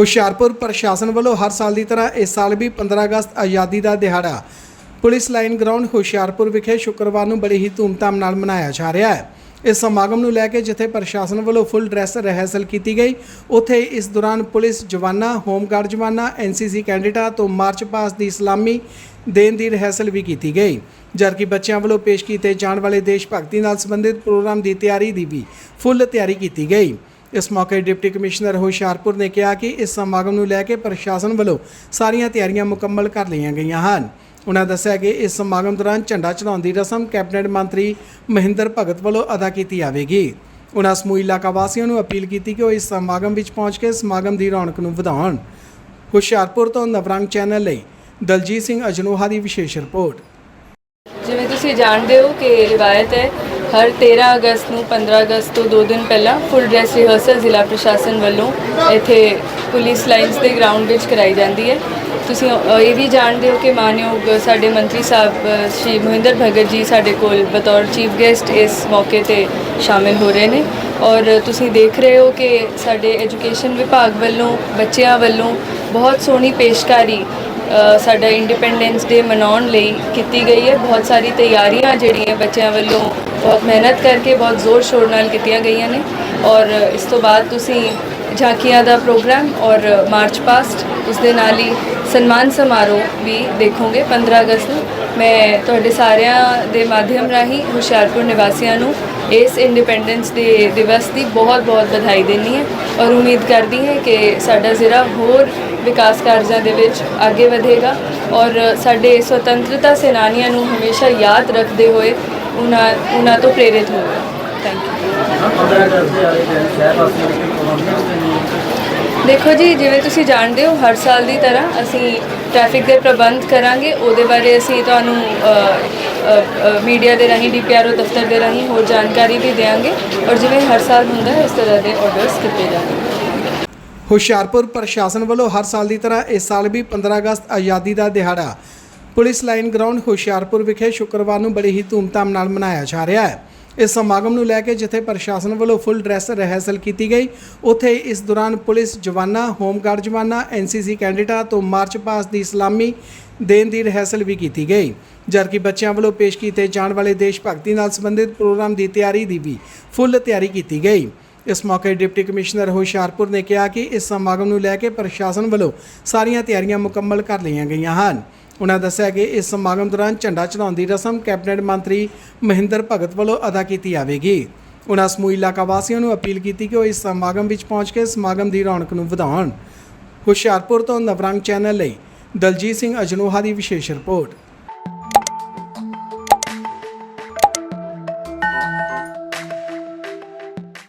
ਹੁਸ਼ਿਆਰਪੁਰ ਪ੍ਰਸ਼ਾਸਨ ਵੱਲੋਂ ਹਰ ਸਾਲ ਦੀ ਤਰ੍ਹਾਂ ਇਸ ਸਾਲ ਵੀ 15 ਅਗਸਤ ਆਜ਼ਾਦੀ ਦਾ ਦਿਹਾੜਾ ਪੁਲਿਸ ਲਾਈਨ ਗਰਾਊਂਡ ਹੁਸ਼ਿਆਰਪੁਰ ਵਿਖੇ ਸ਼ੁੱਕਰਵਾਰ ਨੂੰ ਬੜੀ ਹੀ ਧੂਮਧਾਮ ਨਾਲ ਮਨਾਇਆ ਜਾ ਰਿਹਾ ਹੈ। ਇਸ ਸਮਾਗਮ ਨੂੰ ਲੈ ਕੇ ਜਿੱਥੇ ਪ੍ਰਸ਼ਾਸਨ ਵੱਲੋਂ ਫੁੱਲ ਡਰੈਸ ਰਿਹਰਸਲ ਕੀਤੀ ਗਈ, ਉੱਥੇ ਇਸ ਦੌਰਾਨ ਪੁਲਿਸ ਜਵਾਨਾਂ, ਹੋਮਗਾਰਡ ਜਵਾਨਾਂ ਐਨਸੀਸੀ ਕੈਡਿਟਾਂ ਤੋਂ ਮਾਰਚ ਪਾਸ ਦੀ ਸਲਾਮੀ ਦੇਣ ਦੀ ਰਿਹਰਸਲ ਵੀ ਕੀਤੀ ਗਈ। ਜਦਕਿ ਬੱਚਿਆਂ ਵੱਲੋਂ ਪੇਸ਼ ਕੀਤੇ ਜਾਣ ਵਾਲੇ ਦੇਸ਼ ਭਗਤੀ ਨਾਲ ਸੰਬੰਧਿਤ ਪ੍ਰੋਗਰਾਮ ਦੀ ਤਿਆਰੀ ਦੀ ਵੀ ਫੁੱਲ ਤਿਆਰੀ ਕੀਤੀ ਗਈ। ਇਸ ਮੌਕੇ ਡਿਪਟੀ ਕਮਿਸ਼ਨਰ ਹੁਸ਼ਿਆਰਪੁਰ ਨੇ ਕਿਹਾ ਕਿ ਇਸ ਸਮਾਗਮ ਨੂੰ ਲੈ ਕੇ ਪ੍ਰਸ਼ਾਸਨ ਵੱਲੋਂ ਸਾਰੀਆਂ ਤਿਆਰੀਆਂ ਮੁਕੰਮਲ ਕਰ ਲਈਆਂ ਗਈਆਂ ਹਨ। ਉਨ੍ਹਾਂ ਦੱਸਿਆ ਕਿ ਇਸ ਸਮਾਗਮ ਦੌਰਾਨ ਝੰਡਾ ਚੜਾਉਣ ਦੀ ਰਸਮ ਕੈਬਨਿਟ ਮੰਤਰੀ ਮਹਿੰਦਰ ਭਗਤ ਵੱਲੋਂ ਅਦਾ ਕੀਤੀ ਜਾਵੇਗੀ। ਉਨ੍ਹਾਂ ਸਮੂਹ ਇਲਾਕਾ ਵਾਸੀਆਂ ਨੂੰ ਅਪੀਲ ਕੀਤੀ ਕਿ ਉਹ ਇਸ ਸਮਾਗਮ ਵਿੱਚ ਪਹੁੰਚ ਕੇ ਸਮਾਗਮ ਦੀ ਰੌਣਕ ਨੂੰ ਵਧਾਉਣ। ਹੁਸ਼ਿਆਰਪੁਰ ਤੋਂ ਨਵਰੰਗ ਚੈਨਲ ਲਈ ਦਲਜੀਤ ਸਿੰਘ ਅਜਨੋਹਾ ਦੀ ਵਿਸ਼ੇਸ਼ ਰਿਪੋਰਟ। ਜਿਵੇਂ ਤੁਸੀਂ ਜਾਣਦੇ ਹੋ ਕਿ ਰਿਵਾਇਤ ਹੈ ਹਰ 13 ਅਗਸਤ ਨੂੰ 15 ਅਗਸਤ ਤੋਂ 2 ਦਿਨ ਪਹਿਲਾਂ ਫੁੱਲ ਡਰੈਸ ਰਿਹਰਸਲ ਜ਼ਿਲ੍ਹਾ ਪ੍ਰਸ਼ਾਸਨ ਵੱਲੋਂ ਇੱਥੇ ਪੁਲਿਸ ਲਾਈਨਸ ਦੇ ਗਰਾਊਂਡ ਵਿੱਚ ਕਰਾਈ ਜਾਂਦੀ ਹੈ। ਤੁਸੀਂ ਇਹ ਵੀ ਜਾਣਦੇ ਹੋ ਕਿ ਮਾਨਯੋਗ ਸਾਡੇ ਮੰਤਰੀ ਸਾਹਿਬ ਸ਼੍ਰੀ ਮਹਿੰਦਰ ਭਗਤ ਜੀ ਸਾਡੇ ਕੋਲ ਬਤੌਰ ਚੀਫ ਗੈਸਟ ਇਸ ਮੌਕੇ ਤੇ ਸ਼ਾਮਿਲ ਹੋ ਰਹੇ ਨੇ। ਔਰ ਤੁਸੀਂ ਦੇਖ ਰਹੇ ਹੋ ਕਿ ਸਾਡੇ ਐਜੂਕੇਸ਼ਨ ਵਿਭਾਗ ਵੱਲੋਂ, ਬੱਚਿਆਂ ਵੱਲੋਂ ਬਹੁਤ ਸੋਹਣੀ ਪੇਸ਼ਕਾਰੀ ਸਾਡਾ ਇੰਡੀਪੈਂਡੈਂਸ ਡੇ ਮਨਾਉਣ ਲਈ ਕੀਤੀ ਗਈ ਹੈ। ਬਹੁਤ ਸਾਰੀ ਤਿਆਰੀਆਂ ਜਿਹੜੀਆਂ ਬੱਚਿਆਂ ਵੱਲੋਂ ਬਹੁਤ ਮਿਹਨਤ ਕਰਕੇ, ਬਹੁਤ ਜ਼ੋਰ ਸ਼ੋਰ ਨਾਲ ਕੀਤੀਆਂ ਗਈਆਂ ਨੇ। ਔਰ ਇਸ ਤੋਂ ਬਾਅਦ ਤੁਸੀਂ ਝਾਕੀਆਂ ਦਾ ਪ੍ਰੋਗਰਾਮ ਔਰ ਮਾਰਚ ਪਾਸਟ, ਉਸ ਦੇ ਨਾਲ ਹੀ ਸਨਮਾਨ ਸਮਾਰੋਹ ਵੀ ਦੇਖੋਗੇ 15 ਅਗਸਤ ਨੂੰ। ਮੈਂ ਤੁਹਾਡੇ ਸਾਰਿਆਂ ਦੇ ਮਾਧਿਅਮ ਰਾਹੀਂ ਹੁਸ਼ਿਆਰਪੁਰ ਨਿਵਾਸੀਆਂ ਨੂੰ ਇਸ ਇੰਡੀਪੈਂਡੈਂਸ ਡੇ ਦਿਵਸ ਦੀ ਬਹੁਤ ਬਹੁਤ ਵਧਾਈ ਦੇਣੀ ਹੈ। ਔਰ ਉਮੀਦ ਕਰਦੀ ਹਾਂ ਕਿ ਸਾਡਾ ਜ਼ਿਲ੍ਹਾ ਹੋਰ ਵਿਕਾਸ ਕਾਰਜਾਂ ਦੇ ਵਿੱਚ ਅੱਗੇ ਵਧੇਗਾ ਔਰ ਸਾਡੇ ਸੁਤੰਤਰਤਾ ਸੈਨਾਨੀਆਂ ਨੂੰ ਹਮੇਸ਼ਾ ਯਾਦ ਰੱਖਦੇ ਹੋਏ ਉਹਨਾਂ ਉਹਨਾਂ ਤੋਂ ਪ੍ਰੇਰਿਤ ਹੋਵੇਗਾ ਥੈਂਕ ਯੂ ਦੇਖੋ ਜੀ, ਜਿਵੇਂ ਤੁਸੀਂ ਜਾਣਦੇ ਹੋ, ਹਰ ਸਾਲ ਦੀ ਤਰ੍ਹਾਂ ਅਸੀਂ ਟ੍ਰੈਫਿਕ ਦੇ ਪ੍ਰਬੰਧ ਕਰਾਂਗੇ। ਉਹਦੇ ਬਾਰੇ ਅਸੀਂ ਤੁਹਾਨੂੰ ਮੀਡੀਆ ਦੇ ਰਾਹੀਂ ਡੀਪੀਆਰਓ ਦਫ਼ਤਰ ਦੇ ਰਾਹੀਂ ਹੋਰ ਜਾਣਕਾਰੀ ਵੀ ਦੇਵਾਂਗੇ। ਔਰ ਜਿਵੇਂ ਹਰ ਸਾਲ ਹੁੰਦਾ ਹੈ, ਇਸ ਤਰ੍ਹਾਂ ਦੇ ਆਰਡਰਸ ਕੀਤੇ ਜਾਣਗੇ। ਹੁਸ਼ਿਆਰਪੁਰ ਪ੍ਰਸ਼ਾਸਨ ਵੱਲੋਂ ਹਰ ਸਾਲ ਦੀ ਤਰ੍ਹਾਂ ਇਸ ਸਾਲ ਵੀ 15 ਅਗਸਤ ਆਜ਼ਾਦੀ ਦਾ ਦਿਹਾੜਾ ਪੁਲਿਸ ਲਾਈਨ ਗਰਾਊਂਡ ਹੁਸ਼ਿਆਰਪੁਰ ਵਿਖੇ ਸ਼ੁੱਕਰਵਾਰ ਨੂੰ ਬੜੀ ਹੀ ਧੂਮਧਾਮ ਨਾਲ ਮਨਾਇਆ ਜਾ ਰਿਹਾ ਹੈ। ਇਸ ਸਮਾਗਮ ਨੂੰ ਲੈ ਕੇ ਜਿੱਥੇ ਪ੍ਰਸ਼ਾਸਨ ਵੱਲੋਂ ਫੁੱਲ ਡਰੈਸ ਰਿਹਰਸਲ ਕੀਤੀ ਗਈ, ਉੱਥੇ ਇਸ ਦੌਰਾਨ ਪੁਲਿਸ ਜਵਾਨਾਂ, ਹੋਮਗਾਰਡ ਜਵਾਨਾਂ ਐਨਸੀਸੀ ਕੈਡਿਟਾਂ ਤੋਂ ਮਾਰਚ ਪਾਸ ਦੀ ਸਲਾਮੀ ਦੇਣ ਦੀ ਰਿਹਰਸਲ ਵੀ ਕੀਤੀ ਗਈ। ਜਦਕਿ ਬੱਚਿਆਂ ਵੱਲੋਂ ਪੇਸ਼ ਕੀਤੇ ਜਾਣ ਵਾਲੇ ਦੇਸ਼ ਭਗਤੀ ਨਾਲ ਸੰਬੰਧਿਤ ਪ੍ਰੋਗਰਾਮ ਦੀ ਤਿਆਰੀ ਦੀ ਵੀ ਫੁੱਲ ਤਿਆਰੀ ਕੀਤੀ ਗਈ। ਇਸ ਮੌਕੇ ਡਿਪਟੀ ਕਮਿਸ਼ਨਰ ਹੁਸ਼ਿਆਰਪੁਰ ਨੇ ਕਿਹਾ ਕਿ ਇਸ ਸਮਾਗਮ ਨੂੰ ਲੈ ਕੇ ਪ੍ਰਸ਼ਾਸਨ ਵੱਲੋਂ ਸਾਰੀਆਂ ਤਿਆਰੀਆਂ ਮੁਕੰਮਲ ਕਰ ਲਈਆਂ ਗਈਆਂ ਹਨ। ਉਨ੍ਹਾਂ ਦੱਸਿਆ ਕਿ ਇਸ ਸਮਾਗਮ ਦੌਰਾਨ ਝੰਡਾ ਚੜਾਉਣ ਦੀ ਰਸਮ ਕੈਬਨਿਟ ਮੰਤਰੀ ਮਹਿੰਦਰ ਭਗਤ ਵੱਲੋਂ ਅਦਾ ਕੀਤੀ ਜਾਵੇਗੀ। ਉਨ੍ਹਾਂ ਸਮੂਹ ਇਲਾਕਾ ਵਾਸੀਆਂ ਨੂੰ ਅਪੀਲ ਕੀਤੀ ਕਿ ਉਹ ਇਸ ਸਮਾਗਮ ਵਿੱਚ ਪਹੁੰਚ ਕੇ ਸਮਾਗਮ ਦੀ ਰੌਣਕ ਨੂੰ ਵਧਾਉਣ। ਹੁਸ਼ਿਆਰਪੁਰ ਤੋਂ ਨਵਰੰਗ ਚੈਨਲ ਲਈ ਦਲਜੀਤ ਸਿੰਘ ਅਜਨੋਹਾ ਦੀ ਵਿਸ਼ੇਸ਼ ਰਿਪੋਰਟ।